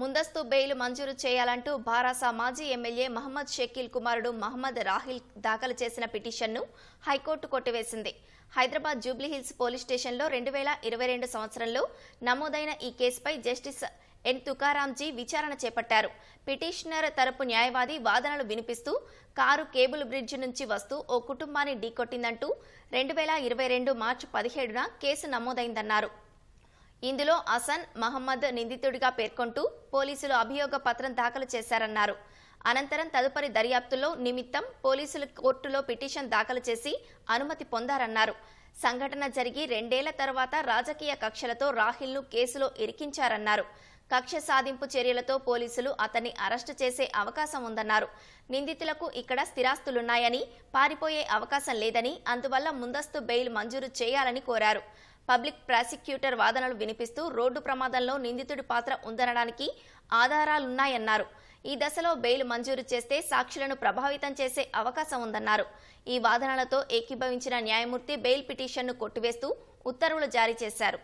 ముందస్తు బెయిల్ మంజూరు చేయాలంటూ బారాసా మాజీ ఎమ్మెల్యే మహమ్మద్ షకీల్ కుమారుడు మహమ్మద్ రాహిల్ దాఖలు చేసిన పిటిషన్ను హైకోర్టు కొట్టివేసింది. హైదరాబాద్ జూబ్లీహిల్స్ పోలీస్ స్టేషన్లో రెండు వేల ఇరవై రెండు సంవత్సరంలో నమోదైన ఈ కేసుపై జస్టిస్ ఎన్ తుకారాంజీ విచారణ చేపట్టారు. పిటిషనర్ తరపు న్యాయవాది వాదనలు వినిపిస్తూ కారు కేబుల్ బ్రిడ్జ్ నుంచి వస్తూ ఓ కుటుంబాన్ని ఢీకొట్టిందంటూ రెండు వేల ఇరవై రెండు మార్చి పదిహేడున కేసు నమోదైందన్నారు. ఇందులో అసన్ మహమ్మద్ నిందితుడిగా పేర్కొంటూ పోలీసులు అభియోగ పత్రం దాఖలు చేశారన్నారు. అనంతరం తదుపరి దర్యాప్తులో నిమిత్తం పోలీసులు కోర్టులో పిటిషన్ దాఖలు చేసి అనుమతి పొందారన్నారు. సంఘటన జరిగి రెండేళ్ళ తర్వాత రాజకీయ కక్షలతో రాహిల్ను కేసులో ఇరికించారన్నారు. కక్ష సాధింపు చర్యలతో పోలీసులు అతన్ని అరెస్టు చేసే అవకాశం ఉందన్నారు. నిందితులకు ఇక్కడ స్థిరాస్తులున్నాయని పారిపోయే అవకాశం లేదని అందువల్ల ముందస్తు బెయిల్ మంజూరు చేయాలని కోరారు. పబ్లిక్ ప్రాసిక్యూటర్ వాదనలు వినిపిస్తూ రోడ్డు ప్రమాదంలో నిందితుడి పాత్ర ఉందనడానికి ఆధారాలున్నాయన్నారు. ఈ దశలో బెయిల్ మంజూరు చేస్తే సాక్షులను ప్రభావితం చేసే అవకాశం ఉందన్నారు. ఈ వాదనలతో ఏకీభవించిన న్యాయమూర్తి బెయిల్ పిటిషన్ను కొట్టివేస్తూ ఉత్తర్వులు జారీ చేశారు.